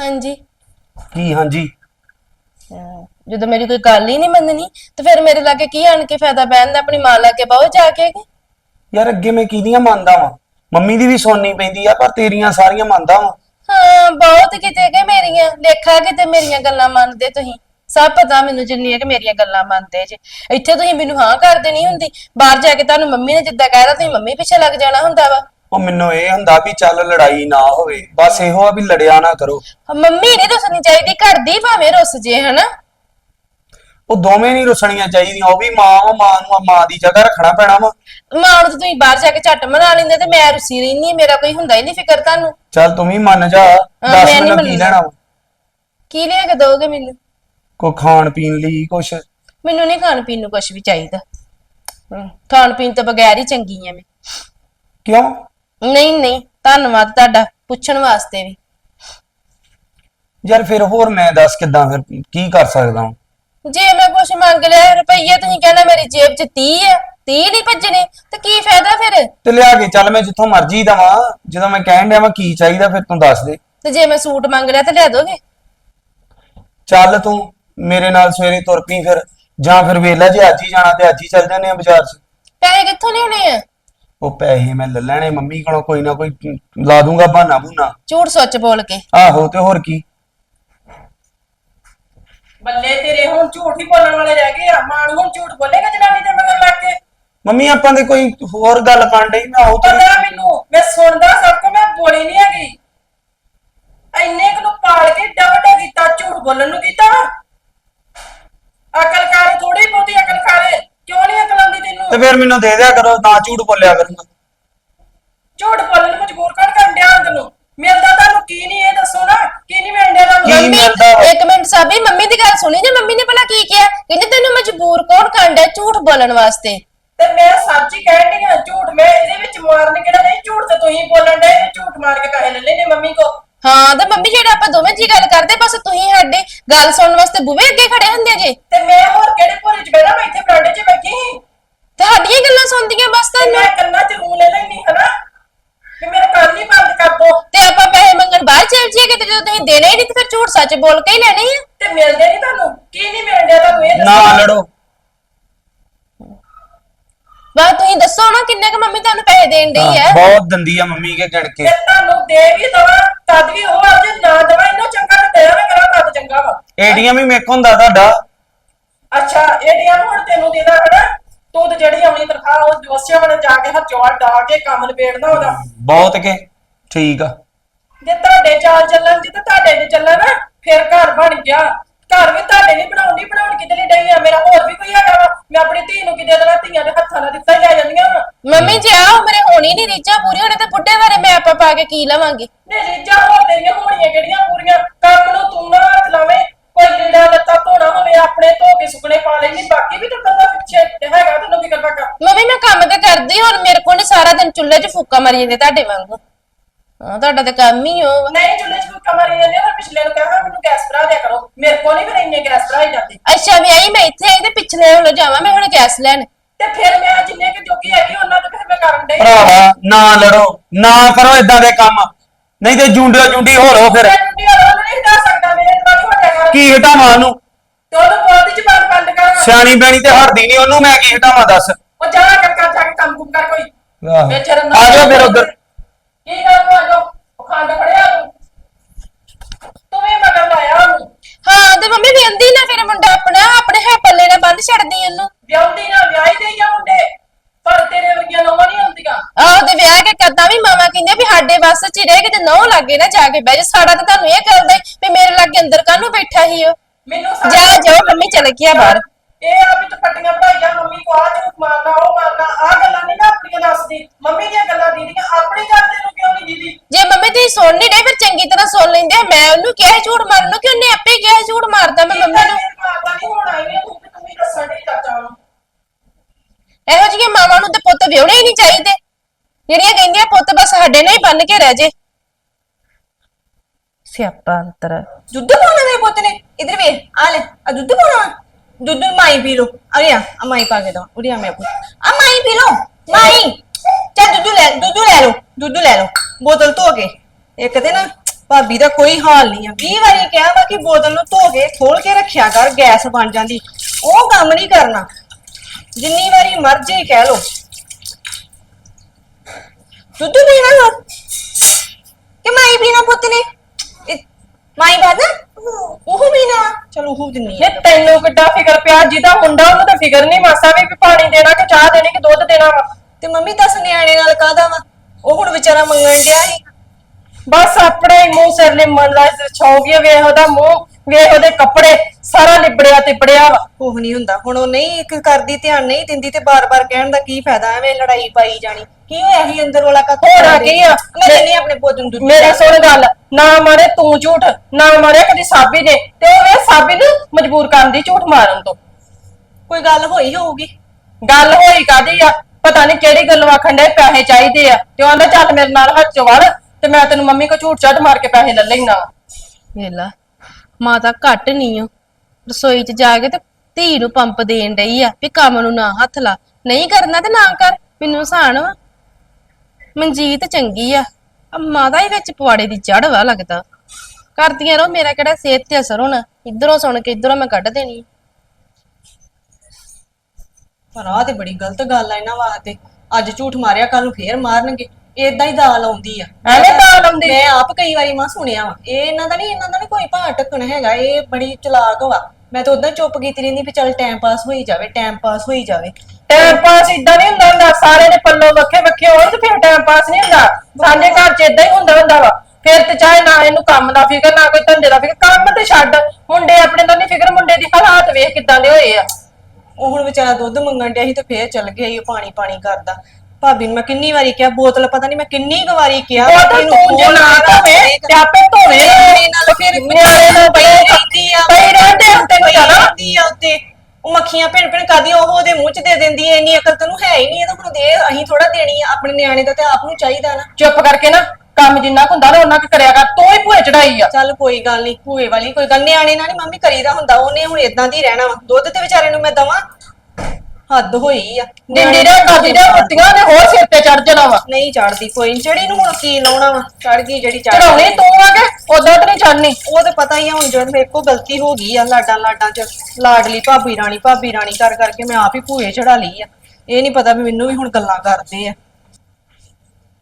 ਹਾਂਜੀ। ਕੀ ਹਾਂਜੀ? ਹਾਂ, ਜਦੋਂ ਮੇਰੀ ਕੋਈ ਗੱਲ ਹੀ ਨਹੀਂ ਮੰਨਣੀ ਤੇ ਫਿਰ ਮੇਰੇ ਲਾਗੇ ਕੀ ਆਣ ਕੇ ਫਾਇਦਾ ਬਹਿਣ ਦਾ ਆਪਣੀ ਮਾਂ ਲਾਗੇ ਪਾਓ ਜਾ ਕੇ ਕਿ? ਯਾਰ ਅੱਗੇ ਮੈਂ ਕਿਹਦੀਆਂ ਮੰਨਦਾ ਵਾਂ? ਮੰਮੀ ਦੀ ਵੀ ਸੁਣਨੀ ਪੈਂਦੀ ਆ ਪਰ ਤੇਰੀਆਂ ਸਾਰੀਆਂ ਮੰਨਦਾ ਵਾਂ। ਹਾਂ ਬਹੁਤ ਕਿਤੇ ਕਿ ਮੇਰੀਆਂ ਲੇਖਾ ਕਿਤੇ ਮੇਰੀਆਂ ਗੱਲਾਂ ਮੰਨਦੇ ਤੁਸੀਂ? ਸਭ ਪਤਾ ਮੈਨੂੰ ਜਿੰਨੀਆਂ ਕਿ ਮੇਰੀਆਂ ਗੱਲਾਂ ਮੰਨਦੇ ਜੇ। ਇੱਥੇ ਤੁਸੀਂ ਮੈਨੂੰ ਹਾਂ ਕਰ ਦੇਣੀ ਹੁੰਦੀ ਬਾਹਰ ਜਾ ਕੇ ਤੁਹਾਨੂੰ ਮੰਮੀ ਨੇ ਜਿੱਦਾਂ ਕਹਿਦਾ ਤੁਸੀਂ ਮੰਮੀ ਪਿੱਛੇ ਲੱਗ ਜਾਣਾ ਹੁੰਦਾ ਵਾ। ਉਹ ਮੈਨੂੰ ਇਹ ਹੁੰਦਾ ਵੀ ਚੱਲ ਲੜਾਈ ਨਾ ਹੋਵੇ। ਬਸ ਇਹੋ ਆ ਵੀ ਲੜਿਆ ਨਾ ਕਰੋ। ਮੰਮੀ ਨਹੀਂ ਰੁਸਣੀ ਚਾਹੀਦੀ ਘਰ ਦੀ ਭਾਵੇਂ ਰੁੱਸ ਜੇ ਹਨਾ? ਉਹ ਦੋਵੇਂ ਨਹੀਂ ਰੁਸਣੀਆਂ ਚਾਹੀਦੀਆਂ ਉਹ ਵੀ ਮਾਂ ਵਾ ਮਾਂ ਨੂੰ ਮਾਂ ਦੀ ਜਗ੍ਹਾ ਰੱਖਣਾ ਪੈਣਾ ਵਾ। ਮਾਂ ਨੂੰ ਤਾਂ ਤੁਸੀਂ ਬਾਹਰ ਜਾ ਕੇ ਝੱਟ ਮਨਾ ਲੈਂਦੇ ਤੇ ਮੈਂ ਰੁੱਸੀ ਰਹਿਨੀ ਮੇਰਾ ਕੋਈ ਹੁੰਦਾ ਹੀ ਨਹੀਂ ਫਿਕਰ ਤੁਹਾਨੂੰ। ਚੱਲ ਤੂੰ ਵੀ ਮੰਨ ਜਾ ਦੱਸ ਮੈਂ ਨੀ ਮੈਨੂੰ ਕੀ। ਲੈਣਾ ਵਾ। ਕੀ ਲਿਆ ਕੇ ਦੋਗੇ ਮੈਨੂੰ? ਕੋ ਖਾਣ ਪੀਣ ਲਈ ਕੁਛ? ਮੈਨੂੰ ਨਹੀਂ ਖਾਣ ਪੀਣ ਨੂੰ ਕੁਝ ਵੀ ਚਾਹੀਦਾ। ਹਮ, ਖਾਣ ਪੀਣ ਤੋਂ ਬਗੈਰ ਹੀ ਚੰਗੀ ਆ ਮੈਂ। ਕਿਉਂ? ਨਹੀਂ ਨਹੀਂ ਧੰਨਵਾਦ ਤੁਹਾਡਾ ਪੁੱਛਣ ਵਾਸਤੇ ਵੀ। ਯਾਰ ਫਿਰ ਹੋਰ ਮੈਂ ਦੱਸ ਕਿੱਦਾਂ ਫਿਰ ਕੀ ਕਰ ਸਕਦਾ ਹਾਂ ਜੇ ਮੈਂ ਕੁਝ ਮੰਗ ਲਿਆ ਰੁਪਈਏ ਤੁਸੀਂ ਕਹਿੰਦਾ ਮੇਰੀ ਜੇਬ 'ਚ 30 ਆ 30 ਨਹੀਂ ਭੱਜਣੇ ਤੇ ਕੀ ਫਾਇਦਾ ਫਿਰ? ਤੇ ਲਿਆ ਕੇ ਚੱਲ ਮੈਂ ਜਿੱਥੋਂ ਮਰਜ਼ੀ ਦਵਾਂ ਜਦੋਂ ਮੈਂ ਕਹਿਣ ਡਿਆ ਮੈਂ ਕੀ ਚਾਹੀਦਾ ਫਿਰ ਤੂੰ ਦੱਸ ਦੇ। ਤੇ ਜੇ ਮੈਂ ਸੂਟ ਮੰਗ ਲਿਆ ਤੇ ਲਿਆ ਦੋਗੇ? ਚੱਲ ਤੂੰ ਮੇਰੇ ਨਾਲ ਸਵੇਰੇ ਤੁਰ ਪਈ ਫਿਰ ਜਾਂ ਫਿਰ ਵੇਲਾ ਜੇ ਅੱਜ ਹੀ ਜਾਣਾ ਤੇ ਅੱਜ ਹੀ ਚੱਲ ਜਾਂਦੇ ਆ ਬਾਜ਼ਾਰ 'ਚ। ਪੈਸੇ ਕਿੱਥੋਂ ਲਿਆਉਣੇ ਆ? ਉਹ ਪੈਸੇ ਮੈਂ ਲੈ ਲੈਣੇ ਮੰਮੀ ਕੋਲੋਂ ਕੋਈ ਨਾ ਕੋਈ ਲਾ ਦੂੰਗਾ ਬਹਾਨਾ ਬੂਨਾ ਝੂਠ ਸੱਚ ਬੋਲ ਕੇ। ਆਹੋ ਤੇ ਹੋਰ ਕੀ। ਬੱਲੇ ਤੇਰੇ ਹੁਣ ਝੂਠ ਹੀ ਬੋਲਣ ਵਾਲੇ ਰਹਿ ਗਏ ਆ। ਮਾਂ ਨੂੰ ਹੁਣ ਝੂਠ ਬੋਲੇਗਾ ਜਨਾਨੀ ਦੇ ਮਗਰ ਲੱਗ ਕੇ। ਮੰਮੀ ਆਪਾਂ ਦੇ ਕੋਈ ਹੋਰ ਗੱਲ ਕਰਨ ਡਈ ਮੈਂ ਉਹ ਤੇ ਪਤਾ ਮੈਨੂੰ ਮੈਂ ਸੁਣਦਾ ਸਭ ਕੋ ਮੈਂ ਬੋਲੀ ਨਹੀਂ ਹੈਗੀ। ਇੰਨੇ ਕੁ ਨੂੰ ਪਾਲ ਕੇ ਡਬਡਾ ਕੀਤਾ ਝੂਠ ਬੋਲਣ ਨੂੰ ਕੀਤਾ ਅਕਲ ਕਰ ਥੋੜੀ ਬਹੁਤੀ ਅਕਲ ਕਰ ਕਿਉਂ ਨਹੀਂ ਅਕਲ ਆਉਂਦੀ ਤੇ ਤੈਨੂੰ ਫਿਰ ਮੈਨੂੰ ਦੇ ਦਿਆ ਕਰੋ ਨਾ ਝੂਠ ਬੋਲਿਆ ਕਰੂੰਗਾ। ਝੂਠ ਬੋਲਣ ਨੂੰ ਮਜਬੂਰ ਕਰ ਕਰਨ ਡਿਆ ਤੈਨੂੰ ਮਿਲਦਾ ਤੁਹਾਨੂੰ ਕੀ ਨਹੀਂ ਇਹ ਦੱਸੋ ਨਾ ਕੀ ਨਹੀਂ ਮਿਲਦਾ ਤੁਹਾਨੂੰ? ਕੀ ਮੰਮੀ ਮਿਲਦਾ ਵਾ? ਇੱਕ ਮਿੰਟ ਸਾਬੀ ਮੰਮੀ ਦੀ ਗੱਲ ਸੁਣੀ ਜੇ ਮੰਮੀ ਨੇ ਭਲਾ ਕੀ ਕਿਹਾ? ਕਹਿੰਦੇ ਤੈਨੂੰ ਮਜਬੂਰ ਕੌਣ ਕਰਦਾ ਝੂਠ ਬੋਲਣ ਵਾਸਤੇ? ਤੇ ਮੈਂ ਸੱਚ ਹੀ ਕਹਿਣ ਡਈ ਆ ਝੂਠ ਮੈਂ ਇਹਦੇ ਵਿੱਚ ਮਾਰਨ ਕਿਹੜਾ ਨਹੀਂ ਝੂਠ ਤੇ ਤੁਸੀਂ ਬੋਲਣ ਦੇ ਝੂਠ ਮਾਰ ਕੇ ਪੈਸੇ ਲੈ ਲੈਨੇ ਮੰਮੀ ਕੋ। ਹਾਂ ਤੇ ਮੰਮੀ ਜਿਹੜਾ ਆਪਾਂ ਦੋਵੇਂ ਜੀ ਗੱਲ ਕਰਦੇ ਬਸ ਤੁਸੀਂ ਸਾਡੇ ਗੱਲ ਸੁਣਨ ਵਾਸਤੇ ਬੂਵੇ ਅੱਗੇ ਖੜੇ ਹੁੰਦੇ ਜੇ। ਤੇ ਮੈਂ ਹੋਰ ਕਿਹੜੇ ਭੋਰੇ ਚ ਬੈਠਾ ਮੈਂ ਇੱਥੇ ਬਰਾਂਡੇ 'ਚ ਬੈਠੀ ਸੀ। ਤੇ ਸਾਡੀਆਂ ਗੱਲਾਂ ਸੁਣਦੀਆਂ ਬਸ ਤੇ ਤੁਹਾਨੂੰ। ਮੈਂ ਕੰਨਾਂ 'ਚ ਰੂ ਲੈ ਲੈਣੀ ਹਨਾ? ਕਿ ਮੇਰਾ ਕੰਨ ਹੀ ਬੰਦ ਕਰ ਦੋ। ਤੇ ਆਪਾਂ ਪੈਸੇ ਮੰਗਣ ਬਾਹਰ ਚੱਲ ਜੀਏ ਤੇ ਜਦੋਂ ਤੁਸੀਂ ਦੇਣੇ ਹੀ ਨਹੀਂ ਤੇ ਫਿਰ ਝੂਠ ਸੱਚ ਬੋਲ ਕੇ ਹੀ ਲੈਣੇ ਆ। ਤੇ ਮਿਲਦੇ ਨਹੀਂ ਤੁਹਾਨੂੰ? ਕੀ ਨਹੀਂ ਮਿਲਦਾ ਤੁਹਾਨੂੰ ਇਹ ਨਾ ਦੱਸੋ? ਲੜੋ। ਬਸ ਤੁਸੀਂ ਦੱਸੋ ਨਾ ਕਿੰਨੇ ਕ ਮੰਮੀ ਤੁਹਾਨੂੰ ਪੈਸੇ ਦੇਣ ਡਈ ਹਾਂ, ਆ ਬਹੁਤ ਦੰਦੀ ਆ ਮੰਮੀ ਕੇ ਕੇ। ਤੇ ਤੁਹਾਨੂੰ ਦੇ ਵੀ ਦਵਾ ਤਦ ਵੀ ਉਹ ਅੱਜ ਨਾ ਦਵਾ ਇਹਨੂੰ ਚੰਗਾ ਤੇ ਦਿਆ ਮੈਂ ਕਰਾਂ ਤਦ ਚੰਗਾ ਵਾ। ਏਡੀਆਂ ਵੀ ਮੇਕ ਹੁੰਦਾ ਤੁਹਾਡਾ। ਅੱਛਾ ਏਡੀਆਂ ਨੂੰ ਹੁਣ ਤੈਨੂੰ ਦੇਦਾ ਹਨਾ ਤੂੰ ਤੇ ਜਿਹੜੀ ਆਪਣੀ ਤਨਖਾਹ ਉਹ ਜੋਸਿਆਂ ਵਾਲੇ ਜਾ ਕੇ ਹੱਥੋਂ ਡਾ ਕੇ ਕੰਮ ਨਿਬੇੜਦਾ ਉਹਦਾ। ਬਹੁਤ ਕੇ ਠੀਕ ਆ। ਜੇ ਤੁਹਾਡੇ ਚਾਲ ਚੱਲਣ ਜੀ ਤੇ ਤੁਹਾਡੇ ਨਹੀਂ ਚੱਲਣ ਫਿਰ ਘਰ ਬਣ ਗਿਆ। ਘਰ ਵੀ ਤੁਹਾਡੇ ਨਹੀਂ ਬਣਾਉਣੀ ਬਣਾਉਣ ਕਿਤੇ ਲਈ ਡਈ ਆ। ਮੇਰਾ ਹੋਰ ਵੀ ਕੋਈ ਹੈਗਾ ਵਾ। ਮੈਂ ਆਪਣੀ ਧੀ ਨੂੰ ਕਿਤੇ ਦੇਣਾ ਧੀਆਂ ਦੇ ਹੱਥਾਂ ਨਾਲ ਦਿੱਤਾ ਹੀ ਲੈ ਜਾਂਦੀਆਂ ਵਾ। ਮੰਮੀ ਜੇ ਆਓ ਮੇਰੇ ਹੋਣੀ ਨਹੀਂ ਰੀਚਾਂ ਪੂਰੀ ਹੋਣੇ ਤੇ ਬੁੱਢੇ ਬਾਰੇ ਮੈਂ ਆਪਾਂ ਪਾ ਕੇ ਕੀ ਲਵਾਂਗੇ? ਨੇ ਰੀਜਾਂ ਹੋਰ ਤੇਰੀਆਂ ਹੋਣੀਆਂ ਕਿਹੜੀਆਂ ਪੂਰੀਆਂ? ਕੰਮ ਨੂੰ ਤੂੰ ਨਾ ਹੱਥ ਲਾਵੇਂ। ਕੋਈ ਲੀੜਾ ਲੱਤਾ ਧੋਣਾ ਹੋਵੇ ਆਪਣੇ ਧੋ ਕੇ ਸੁਕਣੇ ਪਾ ਲੈਣੀ ਬਾਕੀ ਵੀ ਤਾਂ ਬੰਦਾ ਪਿੱਛੇ ਹੈਗਾ ਤੈਨੂੰ ਫਿਕਰ ਫਾਕਾ ਮੰਮੀ ਮੈਂ ਕੰਮ ਤੇ ਕਰਦੀ ਹੁਣ ਮੇਰੇ ਕੋਲ ਨੀ ਸਾਰਾ ਦਿਨ ਚੁੱਲ੍ਹੇ 'ਚ ਫੂਕਾ ਮਾਰੀ ਜਾਂਦੇ ਤੁਹਾਡੇ ਵਾਂਗੂ। ਹਾਂ ਤੁਹਾਡਾ ਤੇ ਕੰਮ ਹੀ ਹੋ ਨਹੀਂ ਚੁੱਲ੍ਹੇ 'ਚ ਕੋਈ ਕਮਰੀ ਜਾਂਦੇ ਫਿਰ ਪਿਛਲੇ ਨੂੰ ਕਹਾਂ ਮੈਨੂੰ ਗੈਸ ਭਰਾ ਦਿਆ ਕਰੋ। ਮੇਰੇ ਕੋਲ ਨਹੀਂ ਫਿਰ ਇੰਨੇ ਗੈਸ ਭਰਾਈ ਜਾਂਦੇ। ਅੱਛਾ ਵੀ ਆਈ ਮੈਂ ਇੱਥੇ ਆਈ ਤੇ ਪਿਛਲੇ ਜਾਵਾਂ ਮੈਂ ਹੁਣ ਗੈਸ ਲੈਣ। ਤੇ ਫਿਰ ਮੈਂ ਜਿੰਨੇ ਕਿ ਜੋਗੀ ਹੈਗੀ ਉਹਨਾਂ ਤੋਂ ਫਿਰ ਮੈਂ ਕਰਨ ਦੇ ਭਰਾਵਾ ਨਾ ਲੜੋ ਨਾ ਕਰੋ ਇਦਾਂ ਦੇ ਕੰਮ। ਨਹੀਂ ਤੇ ਜੁੰਡਿਓ ਜੁੰਡੀ ਹੋ ਲੋ ਫਿਰ। ਦੱਸ ਕੀ ਹਟਾਵਾਂ ਉਹਨੂੰ? ਤੇ ਉਹਨੂੰ ਬੋਲਦੀ ਜ਼ਬਾਨ ਬੰਦ ਕਰ ਸਿਆਣੀ ਬੈਣੀ ਤੇ ਹਟਦੀ ਨਹੀਂ ਉਹਨੂੰ ਮੈਂ ਕੀ ਹਟਾਵਾਂ ਦੱਸ? ਉਹ ਜਾ ਕਰ ਕਰ ਜਾ ਕੇ ਕੰਮ ਕੁਮ ਕਰ ਕੋਈ। ਆ ਜਾਓ ਫਿਰ ਉਧਰ। ਕੀ ਗੱਲ ਨੂੰ ਆ ਉਹ ਖੰਡ ਫੜਿਆ ਤੂੰ ਤੂੰ ਵੀ ਮਗਰ ਲਾਇਆ ਉਹਨੂੰ। ਹਾਂ ਤੇ ਮੰਮੀ ਵੇਂਦੀ ਨਾ ਫਿਰ ਮੁੰਡਾ ਆਪਣਾ ਆਪਣੇ ਹੈ ਪੱਲੇ ਨਾਲ ਬੰਨ ਛੱਡਦੀ ਉਹਨੂੰ। ਵਿਆਹਦੀ ਨਾ ਵਿਆਹੀ ਦੇ ਜਾਂ ਮੁੰਡੇ। ਪਰ ਤੇਰੇ ਵਰਗੀਆਂ ਨੌਵਾਂ ਨਹੀਂ ਆਹੋ ਤੇ ਵਿਆਹ ਕੇ ਕਰਦਾ ਵੀ ਮਾਮਾ ਕਹਿੰਦੇ ਵੀ ਸਾਡੇ ਵੱਸ 'ਚ ਹੀ ਰਹਿ ਕੇ ਤੇ ਨਹੁੰ ਲੱਗੇ ਨਾ ਜਾ ਕੇ ਬਹਿ ਜਾ। ਸਾਡਾ ਤਾਂ ਤੁਹਾਨੂੰ ਇਹ ਕਰਦਾ ਵੀ ਮੇਰੇ ਲਾਗੇ ਅੰਦਰ ਕਾਹਨੂੰ ਬੈਠਾ ਸੀ ਉਹ? ਮੈਨੂੰ ਜਾ ਜਾਓ ਮੰਮੀ ਚਲੇ ਗਿਆ ਬਾਹਰ। ਇਹ ਆ ਵੀ ਤੂੰ ਪੱਟੀਆਂ ਪੜਾਈਆਂ ਮੰਮੀ ਕੋ ਆ ਝੂਠ ਮਾਰਨਾ ਉਹ ਮਾਰਨਾ ਆ ਗੱਲਾਂ ਨਹੀਂ ਨਾ ਆਪਣੀਆਂ ਦੱਸਦੀ ਮੰਮੀ ਦੀਆਂ ਗੱਲਾਂ ਦੀਦੀਆਂ ਆਪਣੀ ਗੱਲ ਤੈਨੂੰ ਕਿਉਂ ਨਹੀਂ ਦੀਦੀ? ਜੇ ਮੰਮੀ ਤੁਸੀਂ ਸੁਣ ਨਹੀਂ ਡੇ ਫਿਰ ਚੰਗੀ ਤਰ੍ਹਾਂ ਸੁਣ ਲੈਂਦੇ ਮੈਂ ਉਹਨੂੰ ਕਿਹਾ ਸੀ ਝੂਠ ਮਾਰਨ ਨੂੰ ਕਿ ਉਹਨੇ ਆਪੇ ਹੀ ਕਿਹਾ ਸੀ ਝੂਠ ਮਾਰਦਾ ਮੈਂ ਮੰਮੀ ਨੂੰ। ਮਾਰਦਾ ਨਹੀਂ ਹੋਣਾ ਇਹ ਤੂੰ ਤੂੰ ਵੀ ਦੱਸਣ ਦੀ ਚਾਚਾ ਨੂੰ। ਇਹੋ ਜਿਹੀਆਂ ਮਾਵਾਂ ਨੂੰ ਤੇ ਪੁੱਤ ਵਿਆਹਣੇ ਹੀ ਨਹੀਂ ਚਾਹੀਦੇ। ਜਿਹੜੀਆਂ ਕਹਿੰਦੀਆਂ ਪੁੱਤ ਬਸ ਸਾਡੇ ਨਾਲ ਹੀ ਬੰਨ ਕੇ ਰਹਿ ਜੇ। ਸਿਆਪਾ ਅੰਤਰ। ਦੁੱਧ ਪਾਉਣਾ ਮੇਰੇ ਪੁੱਤ ਨੇ। ਇਧਰ ਵੇ ਆ ਲੈ ਆ ਦੁੱਧ ਪਾਉਣਾ ਦੁੱਧ ਮਾਈ ਪੀ ਲੋ ਅਰੇ ਆ ਆ ਮਾਈ ਪਾ ਕੇ ਦੋ ਉਰੀ ਆ ਮੇਰੇ ਪੁੱਤ। ਆ ਮਾਈ ਪੀ ਲੋ ਮਾਈ, ਚੱਲ ਦੁੱਧ ਲੈ ਦੁੱਧ ਲੈ ਲੋ ਦੁੱਧ ਲੈ ਲੋ ਬੋਤਲ ਧੋ ਕੇ। ਇੱਕ ਤੇ ਨਾ ਭਾਬੀ ਦਾ ਕੋਈ ਹਾਲ ਨਹੀਂ ਆ। 20 ਵਾਰੀ ਕਿਹਾ ਵਾ ਕਿ ਬੋਤਲ ਨੂੰ ਧੋ ਕੇ ਖੋਲ ਕੇ ਰੱਖਿਆ ਕਰ, ਗੈਸ ਬਣ ਜਾਂਦੀ। ਉਹ ਕੰਮ ਨਹੀਂ ਕਰਨਾ। ਜਿੰਨੀ ਵਾਰੀ ਮਰਜ਼ੀ ਕਹਿ ਲੋ ਦੁੱਧ ਪੀਣਾ ਵਾ? ਕਿ ਮਾਈ ਪੀਣਾ ਪੁੱਤ ਨੇ? ਇਹ- ਮਾਈ ਬਾਦ? ਉਹ ਪੀਣਾ ਚਲੋ ਉਹ ਦਿੰਨੀ ਆ। ਇਹ ਤੈਨੂੰ ਕਿੱਡਾ ਫਿਕਰ ਪਿਆ? ਜਿਹਦਾ ਮੁੰਡਾ ਉਹਨੂੰ ਤਾਂ ਫਿਕਰ ਨਹੀਂ ਮਾਸਾ ਵੀ ਵੀ ਪਾਣੀ ਦੇਣਾ ਕਿ ਚਾਹ ਦੇਣੀ ਕਿ ਦੁੱਧ ਦੇਣਾ ਵਾ। ਤੇ ਮੰਮੀ ਦੱਸ ਨਿਆਣੇ ਨਾਲ ਕਾਹਦਾ ਵਾ? ਉਹ ਹੁਣ ਵਿਚਾਰਾ ਮੰਗਣ ਡਿਆ ਸੀ। ਬਸ ਆਪਣਾ ਹੀ ਮੂੰਹ ਸਿਰ ਲਿਮਣ ਦਾ ਸ਼ੌਂਕ ਹੀ ਆ, ਵੇਖ ਉਹਦਾ ਮੂੰਹ। ਵੇਖ ਉਹਦੇ ਕੱਪੜੇ ਸਾਰਾ ਲਿਬੜਿਆ ਤਿਬੜਿਆ ਵਾ। ਉਹ ਨਹੀਂ ਹੁੰਦਾ। ਹੁਣ ਉਹ ਨਹੀਂ ਇੱਕ ਕਰਦੀ ਧਿਆਨ ਨਹੀਂ ਦਿੰਦੀ ਤੇ ਬਾਰ-ਬਾਰ ਕਹਿਣ ਦਾ ਕੀ ਫਾਇਦਾ? ਐਵੇਂ ਲੜਾਈ ਪਾਈ ਜਾਣੀ। ਕੀ ਹੋਇਆ ਸੀ ਅੰਦਰ ਵਾਲਾ ਕਾ ਹੋਣਾ ਕੀ ਆ? ਮੈਂ ਦਿੰਨੀ ਆਪਣੇ ਪੁੱਤ ਨੂੰ ਦੁੱਧ ਮੇਰਾ ਸੁਣ ਗੱਲ ਨਾ ਮਾਰੇ ਤੂੰ ਝੂਠ ਨਾ ਮਾਰੇ ਕਦੀ ਸਾਬੀ ਨੇ। ਤੇ ਉਹ ਵੇ ਸਾਬੀ ਨੂੰ ਮਜਬੂਰ ਕਰਨ ਦੀ ਝੂਠ ਮਾਰਨ ਤੋਂ। ਕੋਈ ਗੱਲ ਹੋਈ ਹੋਊਗੀ। ਗੱਲ ਹੋਈ ਕਾਦੀ ਆ? ਪਤਾ ਨਹੀਂ ਕਿਹੜੀ ਗੱਲ ਆਖਣ ਦੇ ਪੈਸੇ ਚਾਹੀਦੇ ਆ। ਤੇ ਉਹ ਆਂਦਾ ਚੱਲ ਮੇਰੇ ਨਾਲ ਹੱਥ ਚ ਵੜ ਤੇ ਮੈਂ ਤੈਨੂੰ ਮੰਮੀ ਕੋ ਝੂਠ ਛੱਡ ਮਾਰ ਕੇ ਪੈਸੇ ਲੈ ਲੈਣਾ ਵੇਲਾ ਮਾਤਾ ਘੱਟ ਨਹੀਂ ਆ। ਰਸੋਈ 'ਚ ਜਾ ਕੇ ਤੇ ਧੀ ਨੂੰ ਪੰਪ ਦੇਣ ਡਈ ਆ ਵੀ ਕੰਮ ਨੂੰ ਨਾ ਹੱਥ ਲਾ। ਨਹੀਂ ਕਰਨਾ ਤੇ ਨਾ ਕਰ, ਮੈਨੂੰ ਹਸਾਨ ਵਾ। ਮਨਜੀਤ ਚੰਗੀ ਆ। ਆ ਮਾਤਾ ਹੀ ਵਿੱਚ ਪਵਾੜੇ ਦੀ ਜੜ ਵਾ ਲੱਗਦਾ। ਕਰਦੀਆਂ ਰਹੋ, ਮੇਰਾ ਕਿਹੜਾ ਸਿਹਤ ਤੇ ਅਸਰ ਹੋਣਾ। ਇਧਰੋਂ ਸੁਣ ਕੇ ਇਧਰੋਂ ਮੈਂ ਕੱਢ ਦੇਣੀ ਪਰ ਆਹ ਤੇ ਬੜੀ ਗਲਤ ਗੱਲ ਆ ਇਹਨਾਂ ਵਾਸਤੇ। ਅੱਜ ਝੂਠ ਮਾਰਿਆ ਕੱਲ ਨੂੰ ਫੇਰ ਮਾਰਨਗੇ। ਏਦਾਂ ਹੀ ਦਾਲ ਆਉਂਦੀ ਆ। ਐਵੇਂ ਦਾਲ ਆਉਂਦੀ? ਮੈਂ ਆਪ ਕਈ ਵਾਰੀ ਮਾਂ ਸੁਣਿਆ ਵਾ। ਇਹ ਇਹਨਾਂ ਦਾ ਨਹੀਂ ਇਹਨਾਂ ਦਾ ਨਹੀਂ ਕੋਈ ਭਾਅ ਟੱਕਣ ਹੈਗਾ ਇਹ ਬੜੀ ਚਲਾਕ ਵਾ। ਮੈਂ ਤਾਂ ਉਦਾਂ ਚੁੱਪ ਕੀਤੀ ਰਹਿੰਦੀ ਵੀ ਚੱਲ ਟਾਈਮ ਪਾਸ ਹੋਈ ਜਾਵੇ ਟਾਈਮ ਪਾਸ ਹੋਈ ਜਾਵੇ। ਟਾਈਮ ਪਾਸ ਇਦਾਂ ਨਹੀਂ ਹੁੰਦਾ ਹੁੰਦਾ ਸਾਰੇ ਦੇ ਪੱਲੋਂ ਵੱਖੇ ਵੱਖੇ ਹੋਣ ਤੇ ਫਿਰ ਟਾਈਮ ਪਾਸ ਨਹੀਂ ਹੁੰਦਾ। ਸਾਡੇ ਘਰ 'ਚ ਇਦਾਂ ਹੀ ਹੁੰਦਾ ਹੁੰਦਾ ਵਾ। ਫਿਰ ਤੇ ਚਾਹੇ ਨਾ ਇਹਨੂੰ ਕੰਮ ਦਾ ਫਿਕਰ ਨਾ ਕੋਈ ਧੰਦੇ ਦਾ ਫਿਕਰ ਕੰਮ ਤੇ ਛੱਡ। ਮੁੰਡੇ ਆਪਣੇ ਦਾ ਨਹੀਂ ਫਿਕਰ ਮੁੰਡੇ ਦੀ ਹਾਲਾਤ ਵੇਖ ਕਿਦਾਂ ਦੇ ਹੋਏ ਆ। ਉਹ ਹੁਣ ਵਿਚਾਰਾ ਦੁੱਧ ਮੰਗਣ ਡਿਆ ਸੀ ਤੇ ਫੇਰ ਚੱਲ ਗਿਆ ਸੀ ਉਹ ਪਾਣੀ ਪਾਣੀ ਕਰਦਾ। ਭਾਬੀ ਨੂੰ ਮੈਂ ਕਿੰਨੀ ਵਾਰੀ ਕਿਹਾ ਬੋਤਲ ਪਤਾ ਨਹੀਂ ਮੈਂ ਕਿੰਨੀ ਕੁ ਵਾਰੀ ਕਿਹਾ ਉਹ ਤਾਂ ਜੇ ਨਾ ਧੋਵੇ। ਤੇ ਆਪੇ ਧੋਵੇ। ਨਿਆਣੇ ਨਾਲ ਫਿਰ ਨਿਆਣੇ ਨਾਲ ਪਈ ਰਹਿੰਦੀ ਆ ਪਈ ਰਹਿੰਦੇ ਤੈਨੂੰ ਪਈ ਜ਼ਿਆਦਾ ਰਹਿੰਦੀ ਆ ਉੱਤੇ। ਉਹ ਮੱਖੀਆਂ ਭਿਣ ਭਿਣ ਕਰਦੀਆਂ ਉਹ ਉਹਦੇ ਮੂੰਹ 'ਚ ਦੇ ਦਿੰਦੀ ਐ ਇੰਨੀ ਅਕਲ ਤੈਨੂੰ ਹੈ ਹੀ ਨਹੀਂ ਇਹ ਤਾਂ ਹੁਣ ਦੇ ਅਸੀਂ ਥੋੜਾ ਦੇਣੀ ਆ ਆਪਣੇ ਨਿਆਣੇ ਦਾ ਤੇ ਆਪ ਨੂੰ ਚਾਹੀਦਾ ਨਾ। ਚੁੱਪ ਕਰਕੇ ਨਾ ਕੰਮ ਜਿੰਨਾ ਕੁ ਹੁੰਦਾ ਨਾ ਉਹਨਾਂ ਕੁ ਕਰਿਆ ਕਰ ਤੂੰ ਹੀ ਭੂਏ ਚੜਾਈ ਆ। ਚੱਲ ਕੋਈ ਗੱਲ ਨਹੀਂ ਭੂਏ ਵਾਲੀ ਕੋਈ ਗੱਲ ਨਿਆਣੇ ਨਾਲ ਨੀ ਮੰਮੀ ਕਰੀਦਾ ਹੁੰਦਾ ਉਹਨੇ ਹੁਣ ਇਦਾਂ ਦੀ ਰਹਿਣਾ ਵਾ। ਦੁੱਧ ਤੇ ਵਿਚਾਰੇ ਨੂੰ ਮੈਂ ਦਵਾਂ। ਹੱਦ ਹੋਈ ਆ। ਦਿੰਦੀ ਰਹਿ ਕਰਦੀ ਰਹਿ ਰੋਟੀਆਂ ਨੇ ਹੋਰ ਸਿਰ ਤੇ ਚੜ ਜਾਣਾ ਵਾ। ਨਹੀਂ ਚੜਦੀ ਕੋਈ ਨੀ। ਚੜੀ ਨੂੰ ਹੁਣ ਕੀ ਲਾਉਣਾ ਵਾ ਚੜ ਗਈ ਜਿਹੜੀ ਚੜ ਚੜਾਉਣੀ ਤੂੰ ਆ ਕੇ ਉਦੋਂ ਤੇ ਨਹੀਂ ਚੜਨੀ ਉਹ ਤੇ ਪਤਾ ਹੀ ਆ ਹੁਣ ਜਦ ਮੇਰੇ ਕੋਲ ਗਲਤੀ ਹੋ ਗਈ ਆ ਲਾਡਾਂ ਲਾਡਾਂ ਚ। ਲਾਡਲੀ ਭਾਬੀ ਰਾਣੀ ਭਾਬੀ ਰਾਣੀ ਕਰ ਕਰਕੇ ਮੈਂ ਆਪ ਹੀ ਭੂਏ ਚੜਾ ਲਈ ਆ। ਇਹ ਨਹੀਂ ਪਤਾ ਵੀ ਮੈਨੂੰ ਵੀ ਹੁਣ ਗੱਲਾਂ ਕਰਦੇ ਆ।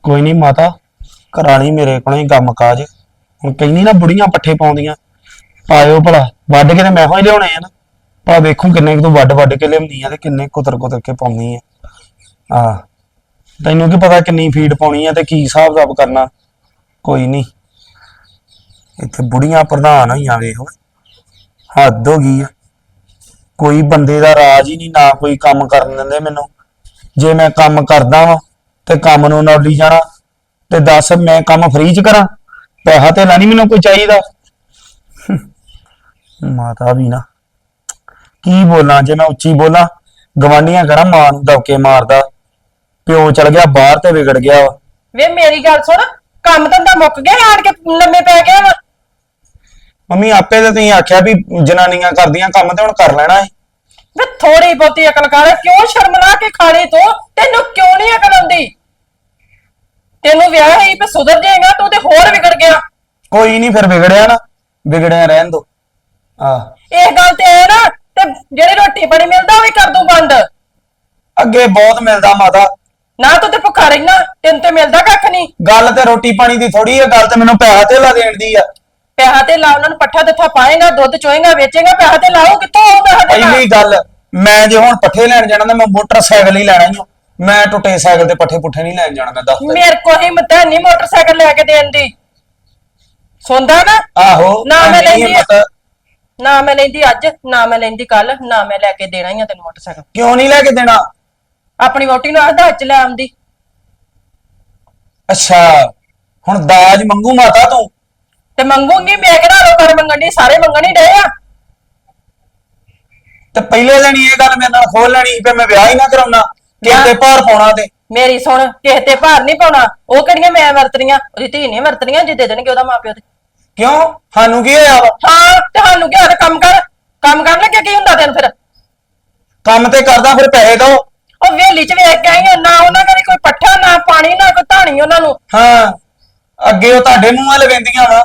ਕੋਈ ਨਹੀਂ ਮਾਤਾ ਕਰਾ ਲਈ ਮੇਰੇ ਕੋਲੋਂ ਹੀ ਕੰਮ ਕਾਜ ਹੁਣ ਕਹਿੰਦੀ ਨਾ ਬੁੜੀਆਂ ਪੱਠੇ ਪਾਉਂਦੀਆਂ। ਪਾਇਓ ਭਲਾ ਵੱਢ ਕੇ ਤੇ ਮੈਂ ਹੀ ਲਿਆਉਣੇ ਆ ਨਾ। ਭਲਾ ਵੇਖੂ ਕਿੰਨੇ ਕੁ ਤੂੰ ਵੱਢ ਵੱਢ ਕੇ ਲਿਆਉਂਦੀ ਆ ਤੇ ਕਿੰਨੇ ਕੁਤਰ ਕੁਤਰ ਕੇ ਪਾਉਣੀ ਆ। ਆ ਤੈਨੂੰ ਕੀ ਪਤਾ ਕਿੰਨੀ ਫੀਡ ਪਾਉਣੀ ਆ ਤੇ ਕੀ ਹਿਸਾਬ ਕਿਤਾਬ ਕਰਨਾ। ਕੋਈ ਨਹੀਂ ਇੱਥੇ ਬੁੜੀਆਂ ਪ੍ਰਧਾਨ ਹੋਈਆਂ ਵੇਖ। ਹੱਦ ਹੋ ਗਈ ਆ। ਕੋਈ ਬੰਦੇ ਦਾ ਰਾਜ ਹੀ ਨਹੀਂ ਨਾ ਕੋਈ ਕੰਮ ਕਰਨ ਦਿੰਦੇ ਮੈਨੂੰ। ਜੇ ਮੈਂ ਕੰਮ ਕਰਦਾ ਵਾਂ ਤੇ ਕੰਮ ਨੂੰ ਨੌਲੀ ਜਾਣਾ ਤੇ ਦੱਸ ਮੈਂ ਕੰਮ ਫ੍ਰੀ ਚ ਕਰਾਂ। ਪੈਸਾ ਤੇ ਨਹੀਂ ਮੈਨੂੰ ਕੋਈ ਚਾਹੀਦਾ। ਮਾਤਾ ਵੀ ਨਾ। ਕੀ ਬੋਲਾਂ ਜੇ ਮੈਂ ਉੱਚੀ ਬੋਲਾਂ ਗਵਾਂਢੀਆਂ ਕਰਾਂ ਮਾਂ ਨੂੰ ਦਬਕੇ ਮਾਰਦਾ। ਪਿਓ ਚਲ ਗਿਆ ਬਾਹਰ ਤੇ ਵਿਗੜ ਗਿਆ ਵਾ। ਵੇ ਮੇਰੀ ਗੱਲ ਸੁਣ ਕੰਮ ਧੰਦਾ ਮੁੱਕ ਗਿਆ ਆਣ ਕੇ ਲੰਮੇ ਪੈ ਗਿਆ ਵਾ। ਮੰਮੀ ਆਪੇ ਤੇ ਤੁਸੀਂ ਆਖਿਆ ਵੀ ਜਨਾਨੀਆਂ ਕਰਦੀਆਂ ਕੰਮ ਤੇ ਹੁਣ ਕਰ ਲੈਣਾ ਏ। ਵੇ ਥੋੜੀ ਬਹੁਤੀ ਅਕਲ ਕਰ ਕਿਉਂ ਸ਼ਰਮ ਲਾ ਕੇ ਖਾਣੀ ਤੂੰ? ਤੈਨੂੰ ਕਿਉਂ ਨਹੀਂ ਅਕਲ ਆਉਂਦੀ? ਤੈਨੂੰ ਵਿਆਹ ਹੀ ਪੇ ਸੁਧਰ ਜਾਏਗਾ ਤੂੰ ਤੇ ਹੋਰ ਵਿਗੜ ਗਿਆ। ਕੋਈ ਨਹੀਂ ਫਿਰ ਵਿਗੜਿਆ ਨਾ ਵਿਗੜਿਆ ਰਹਿਣ ਦੋ। ਆ। ਇਹ ਗੱਲ ਤੇ ਹੈ ਨਾ ਤੇ ਜਿਹੜੀ ਰੋਟੀ ਬਣੀ ਮਿਲਦਾ ਉਹ ਵੀ ਕਰ ਦੂੰ ਬੰਦ। ਅੱਗੇ ਬਹੁਤ ਮਿਲਦਾ ਮਾਤਾ। ਨਾ ਤੂੰ ਤੇ ਭੁੱਖਾ ਰਹਿਣਾ ਤੈਨੂੰ ਤੇ ਮਿਲਦਾ ਕੱਖ ਨਹੀਂ। ਗੱਲ ਤੇ ਰੋਟੀ ਪਾਣੀ ਦੀ ਥੋੜੀ ਹੈ ਗੱਲ ਤੇ ਮੈਨੂੰ ਪੈਸਾ ਧੇਲਾ ਦੇਣ ਦੀ ਆ। ਪੈਸਾ ਤੇ ਲਾ ਉਹਨਾਂ ਨੂੰ ਪੱਠਾ ਦਿੱਥਾ ਪਾਏਗਾ ਦੁੱਧ ਚੋਏਗਾ ਵੇਚੇਗਾ ਪੈਸਾ ਤੇ ਲਾਓ ਕਿੱਥੋਂ ਆਉਂਦਾ ਸਾਡੇ ਨਾਲ ਪਹਿਲੀ ਗੱਲ ਮੈਂ ਜੇ ਹੁਣ ਪੱਠੇ ਲੈਣ ਜਾਣਾ ਤਾਂ ਮੈਂ ਮੋਟਰਸਾਈਕਲ ਹੀ ਲੈਣਾ ਹੀ ਮੈਂ ਟੁੱਟੇ ਸਾਈਕਲ ਤੇ ਪੱਠੇ ਪੁੱਠੇ ਨਹੀਂ ਲੈਣ ਜਾਣਾ ਮੈਂ ਦੱਸ ਤੈਨੂੰ। ਮੇਰੇ ਕੋਲ ਹਿੰਮਤ ਹੈ ਨਹੀਂ ਮੋਟਰਸਾਈਕਲ ਲੈ ਕੇ ਦੇਣ ਦੀ। ਸੁਣਦਾ ਨਾ? ਆਹੋ ਨਾ ਮੈਂ ਐਨੀ ਲੈਂਦੀ ਹਿੰਮਤ। ਨਾ ਮੈਂ ਲੈਂਦੀ ਅੱਜ ਨਾ ਮੈਂ ਲੈਂਦੀ ਕੱਲ ਨਾ ਮੈਂ ਲੈ ਕੇ ਦੇਣਾ ਹੀ ਆ ਤੈਨੂੰ ਮੋਟਰਸਾਈਕਲ। ਕਿਉਂ ਨਹੀਂ ਲੈ ਕੇ ਦੇਣਾ? ਆਪਣੀ ਵੋਟੀ ਨੂੰ ਆਖਦਾ ਅੱਜ ਲੈ ਆਉਂਦੀ। ਅੱਛਾ ਹੁਣ ਦਾਜ ਮੰਗੂ ਮਾਤਾ ਤੂੰ? ਤੇ ਮੰਗੂਗੀ ਮੈਂ ਕਿਹੜਾ ਲੋ ਕਰ ਮੰਗਣ ਦੀ ਸਾਰੇ ਮੰਗਣ ਹੀ ਡਏ ਆ। ਤੇ ਪਹਿਲੇ ਲੈਣੀ ਇਹ ਗੱਲ ਮੇਰੇ ਨਾਲ ਖੋਲ ਲੈਣੀ ਸੀ ਵੀ ਮੈਂ ਵਿਆਹ ਹੀ ਨਾ ਕਰਾਉਣਾ ਕਿਸੇ ਤੇ ਭਾਰ ਪਾਉਣਾ ਤੇ। ਮੇਰੀ ਸੁਣ ਕਿਸੇ ਤੇ ਭਾਰ ਨਹੀਂ ਪਾਉਣਾ ਉਹ ਕਿਹੜੀਆਂ ਮੈਂ ਵਰਤਣੀਆਂ ਉਹਦੀ ਧੀ ਨਹੀਂ ਵਰਤਣੀਆਂ ਜੇ ਦੇ ਦੇਣਗੇ ਉਹਦਾ ਮਾਪਿਓ ਤੇ। ਕਿਉਂ? ਸਾਨੂੰ ਕੀ ਹੋਇਆ ਵਾ? ਹਾਂ ਤੁਹਾਨੂੰ ਕੀ ਹੋਇਆ? ਕੰਮ ਕਰ ਕੰਮ ਕਰਨ ਲੱਗੇ ਕੀ ਹੁੰਦਾ ਤੈਨੂੰ ਫਿਰ? ਕੰਮ ਤੇ ਕਰਦਾ ਫਿਰ ਪੈਸੇ ਦੋ। ਉਹ ਵੇਲੀ ਚ ਵੇਖ ਕੇ ਆਈ ਆ, ਨਾ ਉਹਨਾਂ ਕਰੇ ਕੋਈ ਪੱਠਾ ਨਾ ਪਾਣੀ ਨਾ ਕੋਈ ਧਾਣੀ ਉਹਨਾਂ ਨੂੰ। ਹਾਂ ਅੱਗੇ ਉਹ ਤੁਹਾਡੇ ਮੂੰਹ ਵੱਲ ਵੇਂਦੀਆਂ ਵਾ।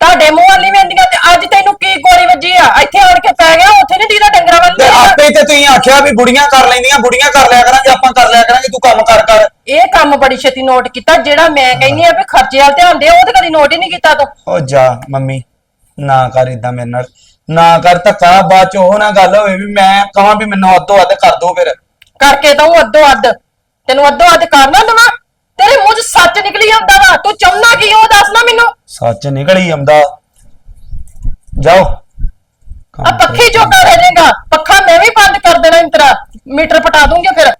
ਤੁਹਾਡੇ ਮੂੰਹ ਵਾਲੀ ਵੰਦੀਆਂ ਤੇ ਅੱਜ ਤੈਨੂੰ ਕੀ ਗੋਲੀ ਵੱਜੀ ਆ? ਇੱਥੇ ਆਣ ਕੇ ਪੈ ਗਿਆ ਉੱਥੇ ਨਹੀਂ ਦੀਦਾ ਡੰਗਰਾਂ ਵੱਲ ਤੇ। ਆਪੇ ਤੇ ਤੁਸੀਂ ਆਖਿਆ ਵੀ ਬੁੜੀਆਂ ਕਰ ਲੈਂਦੀਆਂ ਬੁੜੀਆਂ ਕਰ ਲਿਆ ਕਰਾਂਗੇ ਆਪਾਂ ਕਰ ਲਿਆ ਕਰਾਂਗੇ ਤੂੰ ਕੰਮ ਕਰ ਕਰ। ਇਹ ਕੰਮ ਬੜੀ ਛੇਤੀ ਨੋਟ ਕੀਤਾ ਜਿਹੜਾ ਮੈਂ ਕਹਿੰਨੀ ਆ ਵੀ ਖਰਚੇ ਵੱਲ ਧਿਆਨ ਦੇ ਉਹ ਤੇ ਕਦੀ ਨੋਟ ਹੀ ਨਹੀਂ ਕੀਤਾ ਤੂੰ। ਉਹ ਜਾ ਮੰਮੀ ਨਾ ਕਰ ਇਦਾਂ ਮੇਰੇ ਨਾਲ। ਨਾ ਕਰ ਧੱਕਾ ਬਾਅਦ ਚ ਉਹ ਨਾ ਗੱਲ ਹੋਵੇ ਵੀ ਮੈਂ ਕਹਾਂ ਵੀ ਮੈਨੂੰ ਅੱਧੋ ਅੱਧ ਕਰ ਦੋ ਫਿਰ। ਕਰਕੇ ਤਾਂ ਉਹ ਅੱਧੋ ਅੱਧ। ਤੈਨੂੰ ਅੱਧੋ ਅੱਧ ਕਰਨਾ ਦਵਾ? ਤੇਰੇ ਮੂੰਹ 'ਚ ਸੱਚ ਨਿਕਲੀ ਆਉਂਦਾ ਵਾ। ਤੂੰ ਚਾਹੁੰਦਾ ਕੀ ਉਹ ਦੱਸ ਨਾ ਮੈਨੂੰ। ਸੱਚ ਨਿਕਲ ਹੀ ਆਉਂਦਾ। ਜਾਓ। ਆ ਪੱਖੀ ਜੋਗਾ ਰਹਿ ਜਾਏਗਾ। ਪੱਖਾ ਮੈਂ ਵੀ ਬੰਦ ਕਰ ਦੇਣਾ ਇੰਤਰਾ। ਮੀਟਰ ਪਟਾ ਦੂੰਗੀ ਫਿਰ।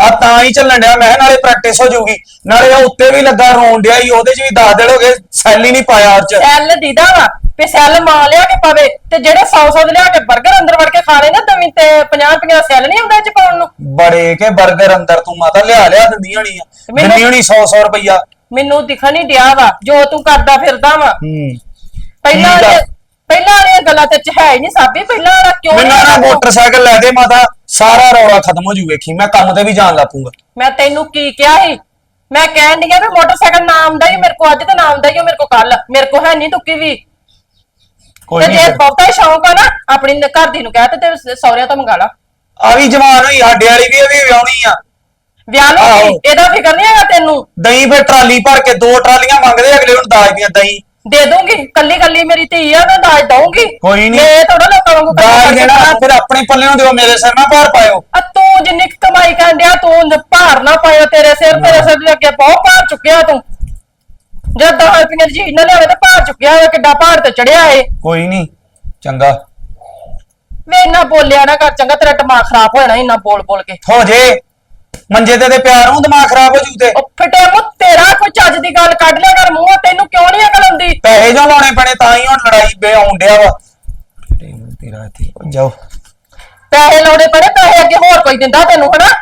ਆ ਤਾਂ ਹੀ ਚੱਲਣ ਡਿਆ। ਮੈਂ ਕਿਹਾ ਨਾਲੇ ਪ੍ਰੈਕਟਿਸ ਹੋ ਜਾਊਗੀ। ਨਾਲੇ ਉਹ ਉੱਤੇ ਵੀ ਲੱਗਾ ਰੋਣ ਡਿਆ ਹੀ ਉਹਦੇ ਚ ਵੀ 10 ਦਿਨ ਹੋ ਗਏ। ਸੈੱਲ ਹੀ ਨਹੀਂ ਪਾਇਆ ਉਹ ਚ ਸੈੱਲ ਦੀਦਾ ਵਾ। ਵੀ ਸੈੱਲ ਮਾਂ ਲਿਆ ਕੇ ਪਵੇ ਤੇ ਜਿਹੜੇ 100 100 ਦੇ ਲਿਆ ਕੇ 버ਗਰ ਅੰਦਰ ਵੜ ਕੇ ਖਾ ਲੈਣਾ ਦਵੀਂ ਤੇ 50 50 ਸੈੱਲ ਨਹੀਂ ਹੁੰਦਾ ਇਹ ਚ ਪਾਉਣ ਨੂੰ। ਬੜੇ ਕੇ 버ਗਰ ਅੰਦਰ ਤੂੰ ਮਾਤਾ ਲਿਆ ਲਿਆ ਦਿੰਦੀ ਹੋਣੀ ਆ। ਮੈਨੂੰ- ਦਿੰਦੀ ਹੋਣੀ 100 100 ਰੁਪਈਆ। ਮੈਨੂੰ ਦਿਖਣ ਨਹੀਂ ਡਿਆ ਵਾ ਜੋ ਤੂੰ ਕਰਦਾ ਫਿਰਦਾ ਵਾ। ਹੂੰ। ਪਹਿਲਾਂ ਠੀਕ ਆ। ਵਾਲੇ- ਪਹਿਲਾਂ ਵਾਲੀਆਂ ਗੱਲਾਂ ਤੇ ਚ ਹੈ ਹੀ ਨਹੀਂ ਸਾਬੀ ਪਹਿਲਾਂ ਵਾਲਾ ਕਿਉਂ ਮੈਨੂੰ ਨਾ? ਮੋਟਰਸਾਈਕਲ ਲੈ ਦੇ ਮਾਤਾ ਸਾਰਾ ਰੌਲਾ ਖਤਮ ਹੋ ਜੂ ਵੇਖੀ। ਮੈਂ ਕੰਮ ਤੇ ਵੀ ਜਾਣ ਲੱਪੂਗਾ ਮੈਂ ਤੈਨੂੰ ਕੀ ਕਿਹਾ ਸੀ? ਮੈਂ ਕਹਿਣ ਡਈ ਆ ਵੀ ਮੋਟਰਸਾਈਕਲ ਨਾ ਆਉਂਦਾ ਹੀ ਮੇਰੇ ਕੋ ਅੱਜ ਤੇ ਨਾ ਆਉਂਦਾ ਹੀ ਮੇਰੇ ਕੋ ਕੱਲ ਮੇਰੇ ਕੋ ਹੈ ਨਹੀਂ ਤੁੱਕੀ ਵੀ। ਕੋਈ ਤੇ ਨਹੀਂ ਬਹੁਤਾ ਸ਼ੌਂਕ ਆ ਨਾ ਆਪਣੀ ਨ- ਘਰ ਦੀ ਨੂੰ ਕਹਿ ਤੇ ਤੇ ਸਹੁਰਿਆਂ ਤੋਂ ਮੰਗਾ ਲਾ। ਆ ਵੀ ਜਵਾਨ ਹੋਈ ਸਾਡੇ ਵਾਲੀ ਵੀ ਇਹ ਵੀ ਵਿਆਹਣੀ ਆ। ਵਿਆਹ ਆਹੋ। ਇਹਦਾ ਫਿਕਰ ਨਹੀਂ ਹੈਗਾ ਤੈਨੂੰ? ਦਹੀਂ ਫਿਰ ਟਰਾਲੀ ਭਰ ਕੇ ਦੋ ਟਰਾਲੀਆਂ ਮੰਗਦੇ ਅਗਲੇ ਹੁਣ ਦਾਜ ਦੀਆਂ ਦਹੀਂ। ਦੇ ਦੂੰਗੀ ਕੱਲੀ ਕੱਲੀ ਮੇਰੀ ਧੀ ਆ ਮੈਂ ਦਾਜ ਦਊਂਗੀ। ਕੋਈ ਨੀ। ਮੈਂ ਥੋੜਾ ਲੋਕਾਂ ਵਾਂਗੂ ਕੰਮ ਦਾਜ ਕਰਕੇ ਦੇਣਾ ਖਾਣਾ। ਫਿਰ ਆਪਣੇ ਪੱਲਿਓਂ ਦਿਓ ਮੇਰੇ ਸਿਰ ਨਾ ਭਾਰ ਪਾਇਓ। ਆ ਤੂੰ ਜਿੰਨੀ ਕੁ ਕਮਾਈ ਕਰਨ ਡਿਆ ਤੂੰ ਨ- ਭਾਰ ਨਾ ਪਾਇਓ ਤੇਰੇ ਸਿਰ ਤੇਰੇ ਸਿਰ ਦੇ ਅੱਗੇ ਬਹੁਤ ਭਾਰ ਚੁੱਕਿਆ ਤੂੰ। ਜਦ 10 ਰੁਪਏ ਦੀ ਚੀਜ਼ ਨਾ ਲਿਆਵੇ ਤੇ ਭਾਰ ਚੁੱਕਿਆ ਹੋਇਆ, ਕਿੱਡਾ ਭਾਰ ਤੇ ਚੜਿਆ ਏ ਕੋਈ ਨਹੀਂ ਚੰਗਾ। ਵੇ ਇੰਨਾ ਬੋਲਿਆ ਨਾ ਕਰ ਚੰਗਾ ਤੇਰਾ ਦਿਮਾਗ ਖਰਾਬ ਹੋ ਜਾਣਾ ਇੰਨਾ ਬੋਲ ਬੋਲ ਕੇ। ਹੋ ਜੇ ਮੰਜੇ ਤੇ ਤੇ ਪਿਆਰ ਨੂੰ ਦਿਮਾਗ ਖਰਾਬ ਹੋ ਜੂ ਤੇ। ਉਹ ਫਿਟੇ ਮੂੰਹ ਤੇਰਾ ਕੋਈ ਚੱਜ ਦੀ ਗੱਲ ਕੱਢ ਲਿਆ ਕਰ ਮੂੰਹੋਂ ਤੈਨੂੰ ਕਿਉਂ ਨਹੀਂ ਅਕਲ ਆਉਂਦੀ? ਪੈਸੇ ਜੋ ਲਾਉਣੇ ਪੈਣੇ ਤਾਂ ਹੀ ਹੁਣ ਲੜਾਈ ਬੇ ਆਉਣ ਡਿਆ ਵਾ। ਤੇਰਾ ਇੱਥੇ ਜਾਓ। ਪੈਸੇ ਲਾਉਣੇ ਪੜੇ ਪੈਸੇ ਅੱਗੇ ਹੋਰ ਕੋਈ ਦਿੰਦਾ ਤੈਨੂੰ ਹਨਾ?